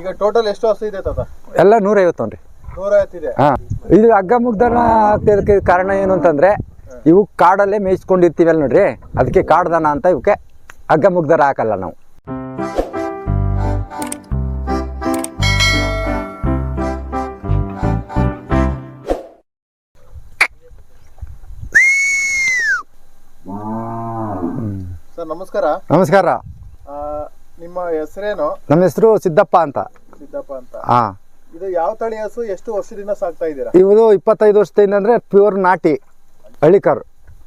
ಈಗ ಟೋಟಲ್ ಎಷ್ಟು ಹಸು ಇದೆ ತಾತ? ಎಲ್ಲ ನೂರೈವತ್ತು ನೋಡ್ರಿ. ನೂರೈವತ್ತಿದೆ? ಹಾಂ. ಇದು ಹಗ್ಗ ಮುಗ್ದನ ಆಗ್ತಿರೋದಕ್ಕೆ ಕಾರಣ ಏನು ಅಂತಂದ್ರೆ ಇವು ಕಾಡಲ್ಲೇ ಮೇಯಿಸ್ಕೊಂಡಿರ್ತೀವಲ್ಲ ನೋಡ್ರಿ ಅದಕ್ಕೆ ಕಾಡ್ದನ ಅಂತ ಇವಕ್ಕೆ ಹಗ್ಗ ಮುಗ್ದರ ಹಾಕಲ್ಲ ನಾವು. ಸರ್ ನಮಸ್ಕಾರ. ನಮಸ್ಕಾರ. ನಿಮ್ಮ ಹೆಸರೇನು? ನಮ್ಮ ಹೆಸರು ಸಿದ್ದಪ್ಪ ಅಂತ. ಸಿದ್ದಪ್ಪ ಅಂತ. ಹಾ. ಇದು ಯಾವ ತಳಿ ಹಸು? ಎಷ್ಟು ವರ್ಷದಿಂದ ಸಾಕ್ತಾ ಇದ್ದೀರಾ? ಇವರು ಇಪ್ಪತ್ತೈದು ವರ್ಷದಿಂದ ಅಂದರೆ ಪ್ಯೂರ್ ನಾಟಿ ಹಳ್ಳಿಕಾರು.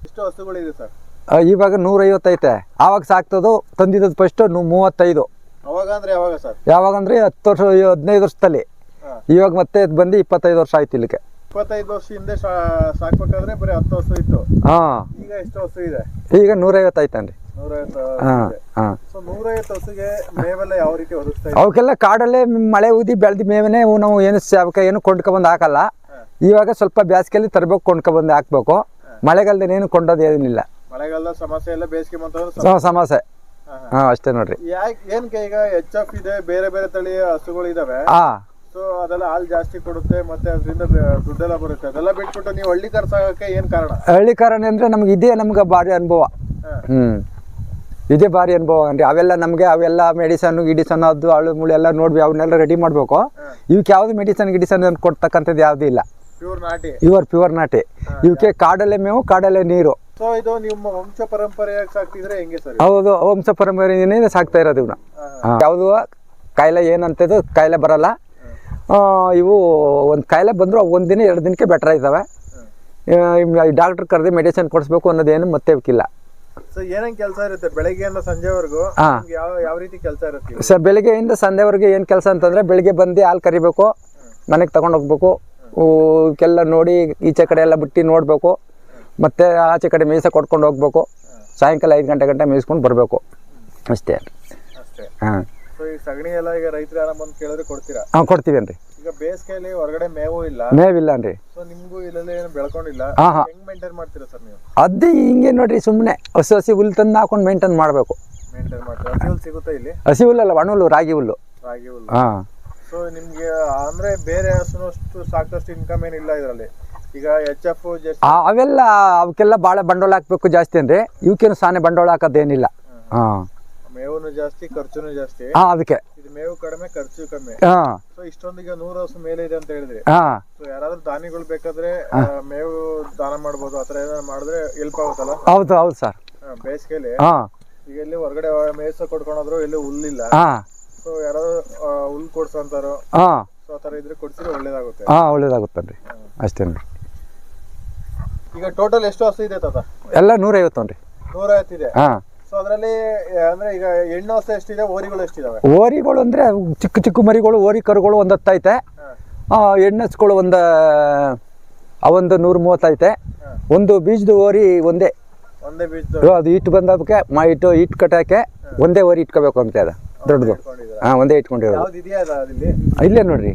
ಎಷ್ಟು ಹಸುಗಳಿದೆ ಸರ್? ಆ, ಇವಾಗ ನೂರೈವತ್ತೈತೆ ಆವಾಗ ಸಾಕ್ತದು ತಂದಿದ್ದು ಫಸ್ಟ್ ಮೂವತ್ತೈದು. ಅವಾಗ ಅಂದ್ರೆ ಯಾವಾಗ ಸರ್? ಯಾವಾಗ ಅಂದರೆ ಹತ್ತು ವರ್ಷ ಹದಿನೈದು ವರ್ಷದಲ್ಲಿ. ಹಾ. ಇವಾಗ ಮತ್ತೆ ಬಂದು ಇಪ್ಪತ್ತೈದು ವರ್ಷ ಆಯ್ತು ಇಲ್ಲಿಗೆ. ಇಪ್ಪತ್ತೈದು ವರ್ಷ ಹಿಂದೆ ಸಾಕ್ಬೇಕಾದ್ರೆ ಬರೀ ಹತ್ತು ವರ್ಷ ಇತ್ತು. ಹಾಂ. ಈಗ ಎಷ್ಟು ವರ್ಷ ಇದೆ? ಈಗ ನೂರೈವತ್ತು ಅನ್ರಿ ನೂರೈವತ್ತು ಹಾಂ ಹಾಂ. ಅವಕ್ಕೆಲ್ಲ ಕಾಡಲ್ಲೇ ಮಳೆ ಊದಿ ಬೆಳೆದ ಮೇವನೆ ನಾವು ಏನು ಅವಕ್ಕೆ ಏನು ಕೊಂಡ್ಕೊಬಂದು ಹಾಕಲ್ಲ. ಇವಾಗ ಸ್ವಲ್ಪ ಬೇಸಿಗೆಯಲ್ಲಿ ತರಬೇಕು ಕೊಂಡ್ಕೊಬಂದು ಹಾಕ್ಬೇಕು. ಮಳೆಗಾಲದಲ್ಲಿ ಏನು ಕೊಂಡೋದು ಏನಿಲ್ಲ. ಮಳೆಗಾಲದ ಸಮಸ್ಯೆ ಎಲ್ಲ ಬೇಸಿಗೆ ಸಮಸ್ಯೆ. ಹಾಂ ಅಷ್ಟೇ ನೋಡ್ರಿ. ಯಾಕೆ ಏನಕ್ಕೆ ಈಗ ಎಚ್ ಎಫ್ ಇದೆ ಬೇರೆ ಬೇರೆ ತಳಿಯ ಹಸುಗಳು ಇದಾವೆ. ಹಾಂ. ಸೊ ಅದೆಲ್ಲ ಹಾಲು ಜಾಸ್ತಿ ಕೊಡುತ್ತೆ ಮತ್ತೆ ಅದರಿಂದ ದುಡ್ಡೆಲ್ಲ ಬರುತ್ತೆ. ಅದೆಲ್ಲ ಬಿಟ್ಬಿಟ್ಟು ನೀವು ಹಳ್ಳಿ ಕರ್ಸಾಗಕ್ಕೆ ಏನು ಕಾರಣ? ಹಳ್ಳಿ ಕಾರಣ ಅಂದರೆ ನಮ್ಗೆ ಇದೇ ನಮ್ಗೆ ಭಾರಿ ಅನುಭವ. ಹ್ಮ್. ಹ್ಞೂ ಇದೇ ಭಾರಿ ಅನುಭವ. ಅನ್ರಿ ಅವೆಲ್ಲ ನಮಗೆ ಅವೆಲ್ಲ ಮೆಡಿಸನ್ ಗಿಡಿಸನ್ ಅದು ಅಳು ಮುಳು ಎಲ್ಲ ನೋಡಿ ಅವನ್ನೆಲ್ಲ ರೆಡಿ ಮಾಡಬೇಕು. ಇವಕ್ಕೆ ಯಾವುದು ಮೆಡಿಸನ್ ಗಿಡಿಸನ್ ಅಂತ ಕೊಡ್ತಕ್ಕಂಥದ್ದು ಯಾವುದೂ ಇಲ್ಲ. ಪ್ಯೂರ್ ನಾಟಿ. ಪ್ಯೂರ್ ಪ್ಯೂರ್ ನಾಟಿ. ಇವಕ್ಕೆ ಕಾಡಲ್ಲೇ ಮೇವು ಕಾಡಲ್ಲೇ ನೀರು. ಸೊ ಇದು ನಿಮ್ಮ ವಂಶ ಪರಂಪರೆಯಾಗಿ ಸಾಕ್ತಿದ್ರೆ ಹೆಂಗೆ ಸರ್ ಹೌದು ವಂಶ ಪರಂಪರೆಯಿಂದ ಸಾಕ್ತಾ ಇರೋದು ಇವನ್ನ ಯಾವುದು ಕಾಯಿಲೆ ಏನಂತದ್ದು ಕಾಯಿಲೆ ಬರಲ್ಲ. ಇವು ಒಂದು ಕಾಯಿಲೆ ಬಂದರೂ ಒಂದು ದಿನ ಎರಡು ದಿನಕ್ಕೆ ಬೆಟರ್ ಆಯ್ತವೆ. ಡಾಕ್ಟ್ರ್ ಕರೆದು ಮೆಡಿಸಿನ್ ಕೊಡಿಸ್ಬೇಕು ಅನ್ನೋದೇನು ಮತ್ತೆ ಇವಕ್ಕಿಲ್ಲ ಸೊ ಏನೇನ್ ಕೆಲಸ ಇರುತ್ತೆ? ಬೆಳಗ್ಗೆಯಿಂದ ಸಂಜೆವರೆಗೂ ಹಾ. ಯಾವ ಯಾವ ರೀತಿ ಕೆಲಸ ಇರುತ್ತೆ ಸರ್ ಬೆಳಿಗ್ಗೆಯಿಂದ ಸಂಜೆವರೆಗೂ ಏನು ಕೆಲಸ ಅಂತಂದರೆ ಬೆಳಿಗ್ಗೆ ಬಂದು ಹಾಲು ಕರಿಬೇಕು ಮನೆಗೆ ತಗೊಂಡು ಹೋಗ್ಬೇಕು. ಎಲ್ಲ ನೋಡಿ ಈಚೆ ಕಡೆ ಎಲ್ಲ ಬಿಟ್ಟು ನೋಡಬೇಕು. ಮತ್ತು ಆಚೆ ಕಡೆ ಮೀಸ ಕೊಟ್ಕೊಂಡು ಹೋಗ್ಬೇಕು. ಸಾಯಂಕಾಲ ಐದು ಗಂಟೆ ಗಂಟೆ ಮೇಯಿಸ್ಕೊಂಡು ಬರಬೇಕು. ಅಷ್ಟೇ. ಅಷ್ಟೇ. ಹಾಂ. ಸೊ ಈ ಸಗಣಿ ಎಲ್ಲ ಈಗ ರೈತರು ಯಾರ ಬಂದು ಕೇಳಿದ್ರೆ ಕೊಡ್ತೀರಾ? ಹಾಂ ಕೊಡ್ತೀವೇನ್ರಿ ಈಗ ಬೇಸಿಗೆಯಲ್ಲಿ ಹೊರಗಡೆ ಮೇವು ಇಲ್ಲ. ಮೇವಿಲ್ಲನ್ರಿ ಸೊ ನಿಮ್ಗೂ ಇಲ್ಲೆಲ್ಲ ಏನು ಬೆಳ್ಕೊಂಡಿಲ್ಲ? ಹಾಂ ಹಾಂ. ಹೆಂಗ್ ಮೇಂಟೈನ್ ಮಾಡ್ತೀರಾ ಸರ್ ನೀವು? ಅದೇ ಹಿಂಗೆ ನೋಡ್ರಿ ಸುಮ್ಮನೆ ಹಸಿ ಹಸಿ ಹುಲ್ಲು ತಂದು ಹಾಕೊಂಡು ಮೇಂಟೈನ್ ಮಾಡಬೇಕು. ಮೇಂಟೈನ್ ಮಾಡ್ತೀರಾ? ಹಸಿ ಹುಲ್ಲು ಸಿಗುತ್ತಾ ಇಲ್ಲಿ? ಹಸಿ ಹುಲ್ಲಲ್ಲ ಒಣ ಹುಲ್ಲು ರಾಗಿ ಹುಲ್ಲು. ರಾಗಿ ಹುಲ್ಲು. ಹಾಂ. ಸೊ ನಿಮ್ಗೆ ಅಂದ್ರೆ ಬೇರೆ ಹಸುನಷ್ಟು ಸಾಕಷ್ಟು ಇನ್ಕಮ್ ಏನಿಲ್ಲ ಇದರಲ್ಲಿ. ಈಗ ಎಚ್ ಎಫ್ ಅವೆಲ್ಲ ಅವಕ್ಕೆಲ್ಲ ಭಾಳ ಬಂಡವಾಳ ಹಾಕ್ಬೇಕು ಜಾಸ್ತಿ ಅಂದರೆ ಇವಕ್ಕೇನು ಸಾನೆ ಬಂಡವಾಳ ಹಾಕೋದೇನಿಲ್ಲ ಹಾಂ. ಮೇವುನು ಜಾಸ್ತಿ ಖರ್ಚುನು ಜಾಸ್ತಿ. ಹಾ ಅದಕ್ಕೆ. ಇದು ಮೇವು ಕಡಿಮೆ ಖರ್ಚು ಕಮ್ಮಿ. ಹಾ. ಸೊ ಇಷ್ಟೊಂದಿಗೆ ನೂರು ಹಸು ಮೇಲೆ ಇದೆ ಅಂತ ಹೇಳಿದ್ರಿ. ಹಾ. ಸೊ ಯಾರಾದ್ರೂ ದಾನಿಗಳು ಬೇಕಾದ್ರೆ ಆ, ಮೇವು ದಾನ ಮಾಡ್ಬೋದು ಆತರ ಏನಾದ್ರು ಮಾಡಿದ್ರೆ ಹೆಲ್ಪ್ ಆಗುತ್ತಲ್ಲ? ಹೌದು ಹೌದು ಸರ್. ಹಾ, ಬೇಸಿಗೆಯಲ್ಲಿ? ಹಾಂ. ಈಗ ಇಲ್ಲಿ ಹೊರಗಡೆ ಮೇಯ್ಸ ಕೊಡ್ಕೊಂಡೋದ್ರು ಇಲ್ಲಿ ಹುಲ್ಲಿಲ್ಲ. ಹಾ. ಸೊ ಯಾರಾದ್ರೂ ಆ, ಹುಲ್ ಕೊಡ್ಸಂತಾರೋ ಹಾ. ಸೊ ಆತರ ಇದ್ರೆ ಕೊಡ್ಸಿದ್ರೆ ಒಳ್ಳೇದಾಗುತ್ತೆ. ಹಾ ಒಳ್ಳೇದಾಗುತ್ತನ್ರಿ ಅಷ್ಟೇ ನೋಡ್ರಿ. ಈಗ ಟೋಟಲ್ ಎಷ್ಟು ಹಸು ಇದೆ ತಾತ? ಎಲ್ಲ ನೂರೈವತ್ತು ನೋಡ್ರಿ. ನೂರೈವತ್ತಿದೆ ಹಾಂ. ಸೊ ಅದರಲ್ಲಿ ಅಂದ್ರೆ ಈಗ ಹೆಣ್ಣು ಹಸು ಎಷ್ಟಿದೆ ಓರಿಗಳು ಎಷ್ಟಿದಾವೆ? ಓರಿಗಳು ಅಂದರೆ ಚಿಕ್ಕ ಚಿಕ್ಕ ಮರಿಗಳು ಓರಿ ಕರುಗಳು ಒಂದು ಹತ್ತೈತೆ ಹಾ. ಎಣ್ಣೆಸ್ಗಳು ಒಂದು ಅವೊಂದು ನೂರ ಮೂವತ್ತೈತೆ. ಒಂದು ಬೀಜದ ಓರಿ ಒಂದೇ. ಒಂದೇ ಬೀಜದ ಅದು ಇಟ್ಟು ಬಂದಕ್ಕೆ ಮಾ ಇಟ್ಟು ಇಟ್ಟು ಕಟ್ಟಾಕೆ ಒಂದೇ ಓರಿ ಇಟ್ಕೋಬೇಕು ಅಂತ ಅದ ದೊಡ್ಡದು. ಹಾಂ ಒಂದೇ ಇಟ್ಕೊಂಡಿರೋದು. ಇಲ್ಲೇ ನೋಡ್ರಿ.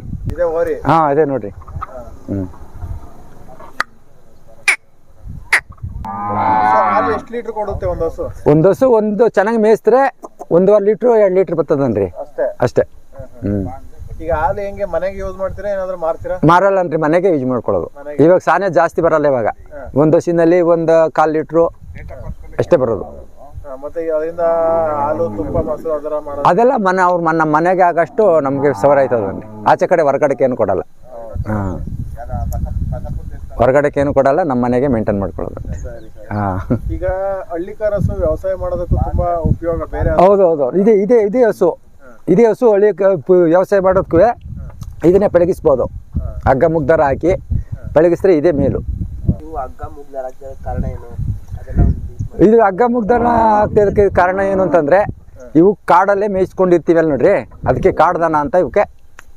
ಹಾಂ ಅದೇ ನೋಡ್ರಿ. ಹ್ಞೂ ಸೊ ಹಾಲು ಎಷ್ಟು ಲೀಟರ್ ಕೊಡುತ್ತೆ ಒಂದು ಹಸು? ಒಂದು ಹಸು ಒಂದು ಚೆನ್ನಾಗಿ ಮೇಯಿಸಿದ್ರೆ ಒಂದೂವರೆ ಲೀಟ್ರು ಎರಡು ಲೀಟ್ರ್ ಬರ್ತದನ್ರಿ. ಅಷ್ಟೇ? ಅಷ್ಟೇ. ಹ್ಞೂ ಈಗ ಹಾಲು ಹೆಂಗೆ ಮನೆಗೆ ಯೂಸ್ ಮಾಡ್ತೀರಾ ಏನಾದ್ರು ಮಾರ್ತೀರಾ? ಮಾರಲ್ಲನ್ರಿ ಮನೆಗೆ ಯೂಸ್ ಮಾಡ್ಕೊಳ್ಳೋದು. ಇವಾಗ ಸಾನೆ ಜಾಸ್ತಿ ಬರಲ್ಲ ಇವಾಗ. ಒಂದು ಹಸಿನಲ್ಲಿ ಒಂದು ಕಾಲು ಲೀಟ್ರು ಅಷ್ಟೇ ಬರೋದು. ಹಾ, ಮತ್ತೆ ಈಗ ಅದರಿಂದ ಹಾಲು ತುಪ್ಪ ಮೊಸರು ಅದರ ಮಾಡೋದು? ಅದೆಲ್ಲ ಮನೆ ಅವ್ರ ಮನ ನಮ್ಮ ಮನೆಗೆ ಆಗಷ್ಟು ನಮಗೆ ಸವರ ಆಯ್ತದನ್ರಿ. ಆಚೆ ಕಡೆ ಹೊರಗಡೆಗೆ ಏನು ಕೊಡಲ್ಲ ಹಾಂ. ಹೊರಗಡೆಗೆ ಏನು ಕೊಡಲ್ಲ ನಮ್ಮ ಮನೆಗೆ ಮೇಂಟೈನ್ ಮಾಡ್ಕೊಳ್ಳೋದು. ಹಾಂ. ಈಗ ಹಳ್ಳಿಕಾರ ಹಸು ವ್ಯವಸಾಯ ಮಾಡೋದಕ್ಕೂ ತುಂಬಾ ಉಪಯೋಗ ಬೇರೆ ಹೌದು ಹೌದು. ಇದೆ ಇದೇ ಇದೇ ಹಸು. ಇದೇ ಹಸು ಹಳ್ಳಿ ವ್ಯವಸಾಯ ಮಾಡೋದಕ್ಕೂ ಇದನ್ನೇ ಬೆಳಗಿಸ್ಬೋದು ಹಗ್ಗ ಮುಗ್ದಾರ ಹಾಕಿ ಬೆಳಗಿಸಿದ್ರೆ ಇದೇ ಮೇಲು. ಇದು ಹಗ್ಗ ಮುಗ್ದಾರ ಮುಗ್ದರ ಕಾರಣ ಏನು ಅಂತಂದರೆ ಇವು ಕಾಡಲ್ಲೇ ಮೇಯಿಸ್ಕೊಂಡಿರ್ತೀವಲ್ಲ ನೋಡ್ರಿ ಅದಕ್ಕೆ ಕಾಡ್ದಾನ ಅಂತ ಇವಕ್ಕೆ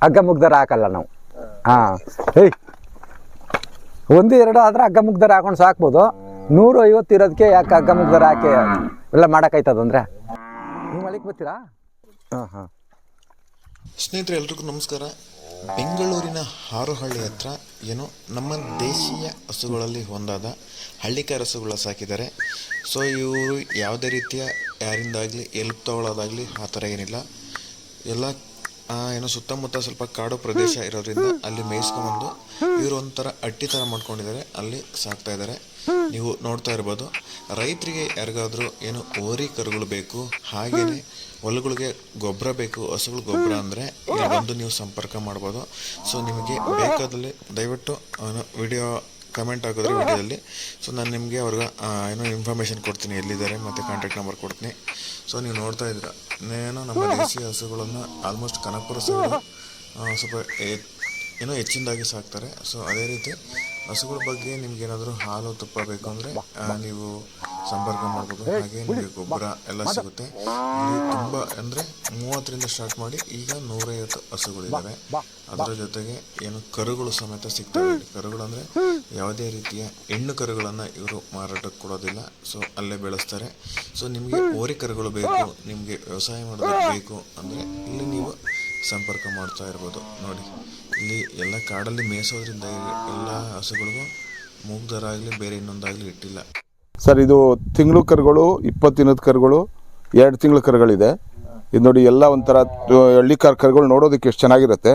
ಹಗ್ಗ ಮುಗ್ದಾರ ಹಾಕಲ್ಲ ನಾವು. ಹಾಂ. ಏಯ್ ಒಂದು ಎರಡು ಆದ್ರೆ ಹಗ್ಗ ಮುಗ್ದರ ಹಾಕೊಂಡು ಸಾಕ್ಬೋದು. ನೂರು ಐವತ್ತು ಇರೋದಕ್ಕೆ ಯಾಕೆ ಹಗ್ಗ ಮುಗ್ದರ ಹಾಕಿ ಎಲ್ಲ ಮಾಡೋಕ್ಕಾಯ್ತದಂದ್ರೆ ನೀವು ಮಳಿಗೆ ಬರ್ತೀರಾ? ಹಾಂ ಹಾಂ. ಸ್ನೇಹಿತರೆ, ಎಲ್ರಿಗೂ ನಮಸ್ಕಾರ. ಬೆಂಗಳೂರಿನ ಹಾರುಹಳ್ಳಿ ಹತ್ರ ಏನೋ ನಮ್ಮ ದೇಶೀಯ ಹಸುಗಳಲ್ಲಿ ಒಂದಾದ ಹಳ್ಳಿಕಾರ್ ಹಸುಗಳ ಸಾಕಿದ್ದಾರೆ. ಸೊ ಇವರು ಯಾವುದೇ ರೀತಿಯ ಯಾರಿಂದಾಗಲಿ, ಎಲ್ಪ್ ತಗೊಳ್ಳೋದಾಗಲಿ ಆ ಥರ ಏನಿಲ್ಲ. ಎಲ್ಲ ಏನೋ ಸುತ್ತಮುತ್ತ ಸ್ವಲ್ಪ ಕಾಡು ಪ್ರದೇಶ ಇರೋದ್ರಿಂದ ಅಲ್ಲಿ ಮೇಯಿಸ್ಕೊಂಡ್ಬಂದು ಇವರು ಒಂಥರ ಅಟ್ಟಿ ಥರ ಮಾಡ್ಕೊಂಡಿದ್ದಾರೆ. ಅಲ್ಲಿ ಸಾಕ್ತಾ ಇದ್ದಾರೆ. ನೀವು ನೋಡ್ತಾ ಇರ್ಬೋದು ರೈತರಿಗೆ ಯಾರಿಗಾದ್ರೂ ಏನು ಓರಿ ಕರುಗಳು ಬೇಕು ಹಾಗೇನೆ ಹೊಲಗಳಿಗೆ ಗೊಬ್ಬರ ಬೇಕು ಹಸುಗಳ ಗೊಬ್ಬರ ಅಂದರೆ ಇಲ್ಲಿ ಬಂದು ನೀವು ಸಂಪರ್ಕ ಮಾಡ್ಬೋದು. ಸೊ ನಿಮಗೆ ಬೇಕಾದಲ್ಲಿ ದಯವಿಟ್ಟು ವಿಡಿಯೋ ಕಮೆಂಟ್ ಹಾಕಿದ್ರೆ ವಿಡಿಯೋದಲ್ಲಿ ಸೊ ನಾನು ನಿಮಗೆ ಅವ್ರಿಗೆ ಏನೋ ಇನ್ಫಾರ್ಮೇಷನ್ ಕೊಡ್ತೀನಿ, ಎಲ್ಲಿದ್ದಾರೆ ಮತ್ತು ಕಾಂಟ್ಯಾಕ್ಟ್ ನಂಬರ್ ಕೊಡ್ತೀನಿ. ಸೊ ನೀವು ನೋಡ್ತಾ ಇದ್ದೀರ. ಇನ್ನೇನೋ ನಮ್ಮ ದೇಸಿ ಹಸುಗಳನ್ನು ಆಲ್ಮೋಸ್ಟ್ ಕನಕಪುರ ಸ್ವಲ್ಪ ಏನೋ ಹೆಚ್ಚಿನದಾಗಿ ಸಾಕ್ತಾರೆ. ಸೊ ಅದೇ ರೀತಿ ಹಸುಗಳ ಬಗ್ಗೆ ನಿಮ್ಗೆ ಏನಾದರೂ ಹಾಲು ತುಪ್ಪ ಬೇಕು ಅಂದ್ರೆ ನೀವು ಸಂಪರ್ಕ ಮಾಡಬಹುದು ಹಾಗೆ ನಿಮಗೆ ಗೊಬ್ಬರ ಎಲ್ಲ ಸಿಗುತ್ತೆ. ಇಲ್ಲಿ ತುಂಬ ಅಂದರೆ ಮೂವತ್ತರಿಂದ ಸ್ಟಾರ್ಟ್ ಮಾಡಿ ಈಗ ನೂರೈವತ್ತು ಹಸುಗಳಿದ್ದಾವೆ ಅದರ ಜೊತೆಗೆ ಏನು ಕರುಗಳು ಸಮೇತ ಸಿಗ್ತವೆ. ಕರುಗಳಂದ್ರೆ ಯಾವುದೇ ರೀತಿಯ ಹೆಣ್ಣು ಕರುಗಳನ್ನು ಇವರು ಮಾರಾಟಕ್ಕೆ ಕೊಡೋದಿಲ್ಲ. ಸೊ, ಅಲ್ಲೇ ಬೆಳೆಸ್ತಾರೆ. ಸೊ, ನಿಮಗೆ ಓರಿ ಕರುಗಳು ಬೇಕು, ನಿಮಗೆ ವ್ಯವಸಾಯ ಮಾಡೋದಕ್ಕೆ ಬೇಕು ಅಂದರೆ ಇಲ್ಲಿ ನೀವು ಸಂಪರ್ಕ ಮಾಡ್ತಾ ಇರ್ಬೋದು. ನೋಡಿ, ಇಲ್ಲಿ ಎಲ್ಲ ಕಾಡಲ್ಲಿ ಮೇಯಿಸೋದ್ರಿಂದ ಎಲ್ಲ ಹಸುಗಳಿಗೂ ಮೂಗ್ದರ ಆಗಲಿ ಬೇರೆ ಇನ್ನೊಂದಾಗಲಿ ಇಟ್ಟಿಲ್ಲ. ಸರ್, ಇದು ತಿಂಗಳು ಕರುಗಳು, ಇಪ್ಪತ್ತು ದಿನದ ಕರುಗಳು, ಎರಡು ತಿಂಗಳ ಕರುಗಳಿದೆ. ಇದು ನೋಡಿ, ಎಲ್ಲ ಒಂಥರ ಹಳ್ಳಿ ಕಾರ್ ಕರುಗಳು ನೋಡೋದಕ್ಕೆ ಎಷ್ಟು ಚೆನ್ನಾಗಿರುತ್ತೆ?